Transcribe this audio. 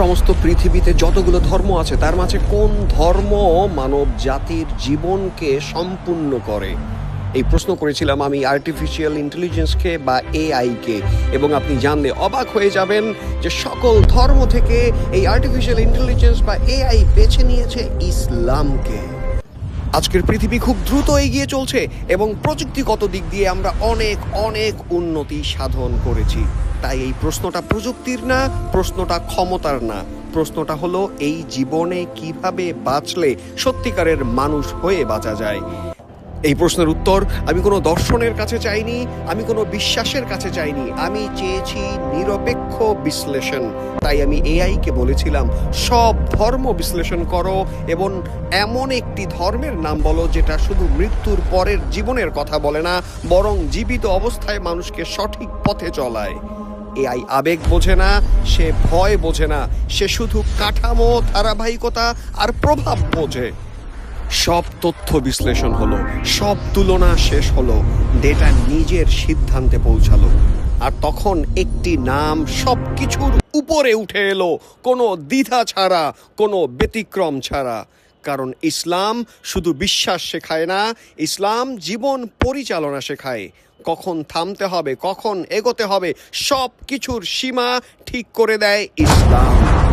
সমস্ত পৃথিবীতে যতগুলো ধর্ম আছে, তার মাঝে কোন ধর্ম মানব জাতির জীবনকে সম্পূর্ণ করে? এই প্রশ্ন করেছিলাম আমি আর্টিফিশিয়াল ইন্টেলিজেন্সকে বা এআইকে এবং আপনি জানলে অবাক হয়ে যাবেন যে সকল ধর্ম থেকে এই আর্টিফিশিয়াল ইন্টেলিজেন্স বা এআই বেছে নিয়েছে ইসলামকে। আজকের পৃথিবী খুব দ্রুত এগিয়ে চলছে, এবং প্রযুক্তিগত দিক দিয়ে আমরা অনেক অনেক উন্নতি সাধন করেছি। তাই এই প্রশ্নটা প্রযুক্তির না, প্রশ্নটা ক্ষমতার না। প্রশ্নটা হলো, এই জীবনে কীভাবে বাঁচলে সত্যিকারের মানুষ হয়ে বাঁচা যায়? এই প্রশ্নের উত্তর, আমি কোনো দর্শনের কাছে চাইনি, আমি কোনো বিশ্বাসের কাছে চাইনি। আমি চেয়েছি নিরপেক্ষ বিশ্লেষণ। তাই আমি এআইকে বলেছিলাম, সব ধর্ম বিশ্লেষণ করো এবং এমন একটি ধর্মের নাম বলো, যেটা শুধু মৃত্যুর পরের জীবনের কথা বলে না, বরং জীবিত অবস্থায় মানুষকে সঠিক পথে চলায়। এআই আবেগ বোঝে না, সে ভয় বোঝে না, সে শুধু কাঠামো, ধারাবাহিকতা আর প্রভাব বোঝে। সব তথ্য বিশ্লেষণ হলো, সব তুলনা শেষ হলো, ডেটা নিজের সিদ্ধান্তে পৌঁছালো। আর তখন একটি নাম সব কিছুর উপরে উঠে এলো, কোনো দ্বিধা ছাড়া, কোনো ব্যতিক্রম ছাড়া। কারণ ইসলাম শুধু বিশ্বাস শেখায় না, ইসলাম জীবন পরিচালনা শেখায়। কখন থামতে হবে, কখন এগোতে হবে সব কিছুর সীমা ঠিক করে দেয় ইসলাম।